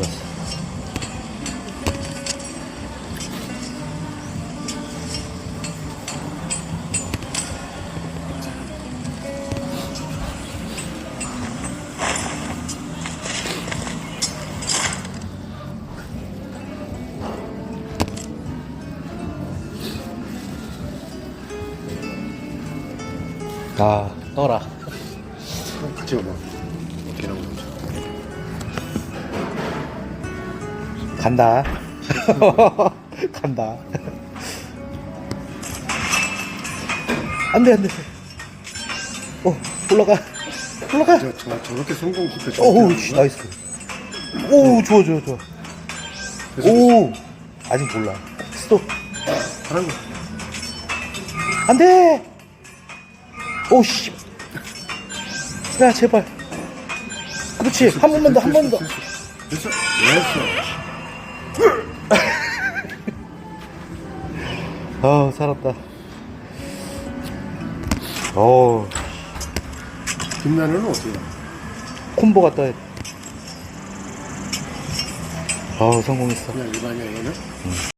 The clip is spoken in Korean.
좋았어. 아, 떠라. 같이 봐봐. 어떻게 나오는 지. 간다. 간다. 안 돼, 안 돼. 어, 올라가. 올라가. 저, 저, 저렇게 성공 기표 오, 씨, 나이스. 오, 좋아, 좋아, 좋아. 오, 아직 몰라. 스톱. 하는 거. 안 돼! 오, 씨. 야, 제발. 그렇지. 한 번만 더, 한 번 더. 됐어. 됐어. 아, 살았다. 어, 김나는 나? 콤보 갔다 해. 아, 성공했어. 그냥 일반이야 얘는?